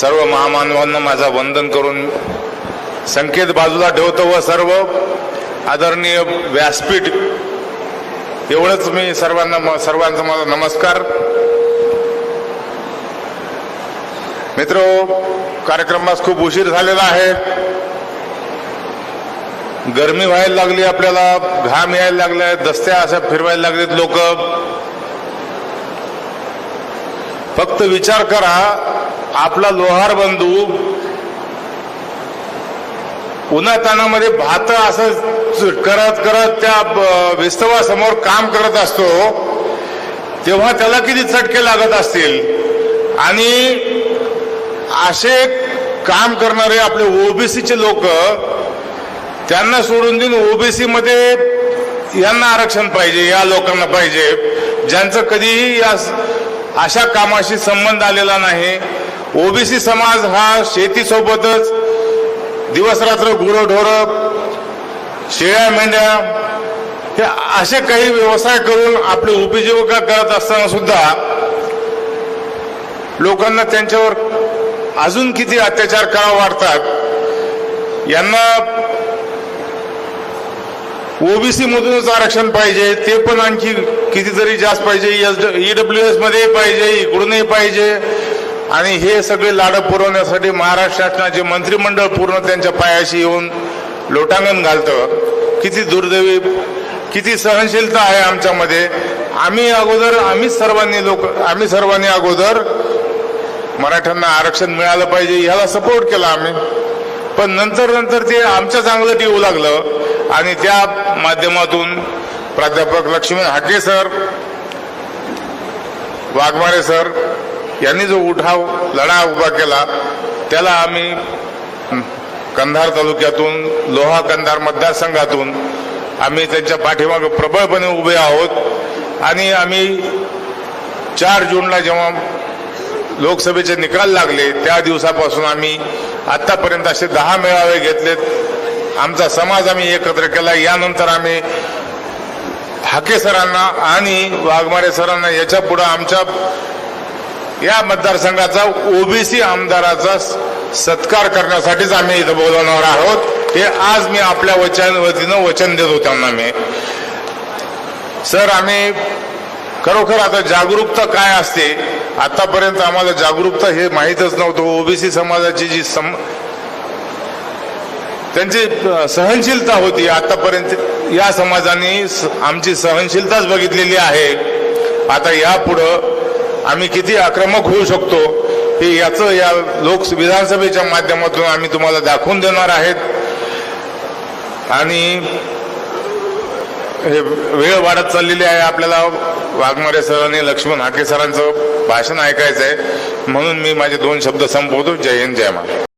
सर्व महामानवांना माझा वंदन करून संकेत बाजूला ठेवतो व सर्व आदरणीय व्यासपीठ एवढंच मी सर्वांना सर्वांचा माझा नमस्कार. मित्र कार्यक्रमास खूप उशीर झालेला आहे. गरमी व्हायला लागली आपल्याला घाम यायला लागलाय दस्त्या अशा फिरवायला लागलेत लोक. फक्त विचार करा आपला लोहार बंधू उन्हातानामध्ये भात असं करत करत त्या ब- विस्तवासमोर काम करत असतो तेव्हा त्याला किती चटके लागत असतील? आणि असे काम करणारे आपले ओबीसीचे लोक त्यांना सोडून देऊन ओबीसी मध्ये यांना आरक्षण पाहिजे या लोकांना पाहिजे. ज्यांचं कधीही या अशा कामाशी संबंध आलेला नाही. ओबीसी समाज हा शेतीसोबतच दिवसरात्र गुरंढोरं शेळ्या मेंढ्या हे असे काही व्यवसाय करून आपली उपजीविका करत असताना सुद्धा लोकांना त्यांच्यावर अजून किती अत्याचार करावा वाटतात यांना ओबीसी मधूनच आरक्षण पाहिजे ते पण आणखी कितीतरी जास्त पाहिजे ईडब्ल्यू एसमध्ये पाहिजे इकडूनही पाहिजे. आणि हे सगळे लाडं पुरवण्यासाठी महाराष्ट्र शासनाचे मंत्रिमंडळ पूर्ण त्यांच्या पायाशी येऊन लोटांगण घालतं. किती दुर्दैवी किती सहनशीलता आहे आमच्यामध्ये. आम्ही अगोदर आम्हीच सर्वांनी लोक आम्ही सर्वांनी अगोदर मराठ्यांना आरक्षण मिळालं पाहिजे ह्याला सपोर्ट केला आम्ही. पण नंतर नंतर ते आमच्या चांगलं येऊ लागलं. आणि त्या माध्यमातून प्राध्यापक लक्ष्मी हाके सर वाघमारे सर यांनी जो उठाव लढा उभा केला त्याला आम्ही कंधार तालुक्यातून लोहा कंधार मतदारसंघातून आम्ही त्यांच्या पाठीमागे प्रबळपणे उभे आहोत. आणि आम्ही चार जूनला जेव्हा लोकसभेचे निकाल लागले त्या दिवसापासून आम्ही आत्तापर्यंत असे दहा मेळावे घेतलेत. आमचा समाज आम्ही एकत्र केला. यानंतर आम्ही हाके सरांना आणि वाघमारे सरांना याच्या पुढं आमच्या या मतदारसंघाचा ओबीसी आमदाराचा सत्कार करण्यासाठीच आम्ही इथं बोलवणार आहोत. हे आज मी आपल्या वचन वतीनं वचन देत त्यांना मी. सर आम्ही खरोखर आता जागरूकता काय असते? आतापर्यंत आम्हाला जागरूकता हे माहीतच नव्हतं. ओबीसी समाजाची जी सम त्यांची सहनशीलता होती. आतापर्यंत या समाजाने आमची सहनशीलताच बघितलेली आहे. आता यापुढं आम्ही किती आक्रमक होऊ शकतो हे याचं या लोक विधानसभेच्या माध्यमातून आम्ही तुम्हाला दाखवून देणार आहेत. आणि हे वेळ वाढत चाललेली आहे. आपल्याला वाघमारे सर आणि लक्ष्मण हाके सरांचं भाषण ऐकायचं आहे म्हणून मी माझे दोन शब्द संपवतो. जय हिंद जय महाराज